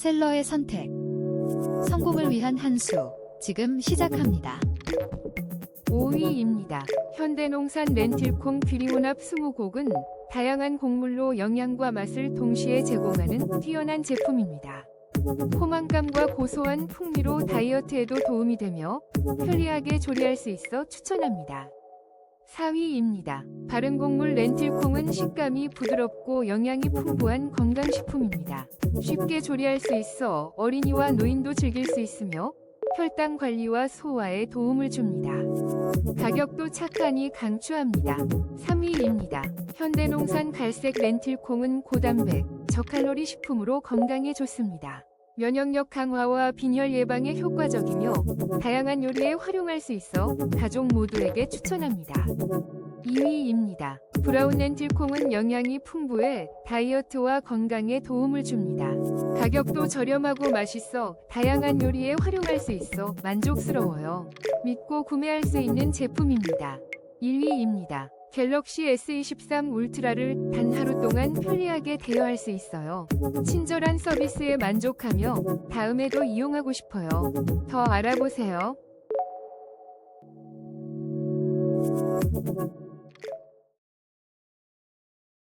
셀러의 선택. 성공을 위한 한 수. 지금 시작합니다. 5위입니다. 현대농산 렌틸콩 귀리혼합 20곡은 다양한 곡물로 영양과 맛을 동시에 제공하는 뛰어난 제품입니다. 포만감과 고소한 풍미로 다이어트에도 도움이 되며 편리하게 조리할 수 있어 추천합니다. 4위입니다. 바른 곡물 렌틸콩은 식감이 부드럽고 영양이 풍부한 건강식품입니다. 쉽게 조리할 수 있어 어린이와 노인도 즐길 수 있으며 혈당 관리와 소화에 도움을 줍니다. 가격도 착하니 강추합니다. 3위입니다. 현대농산 갈색 렌틸콩은 고단백, 저칼로리 식품으로 건강에 좋습니다. 면역력 강화와 빈혈 예방에 효과적이며 다양한 요리에 활용할 수 있어 가족 모두에게 추천합니다. 2위입니다. 브라운 렌틸콩은 영양이 풍부해 다이어트와 건강에 도움을 줍니다. 가격도 저렴하고 맛있어 다양한 요리에 활용할 수 있어 만족스러워요. 믿고 구매할 수 있는 제품입니다. 1위입니다. 갤럭시 S23 울트라를 단 하루 동안 편리하게 대여할 수 있어요. 친절한 서비스에 만족하며 다음에도 이용하고 싶어요. 더 알아보세요.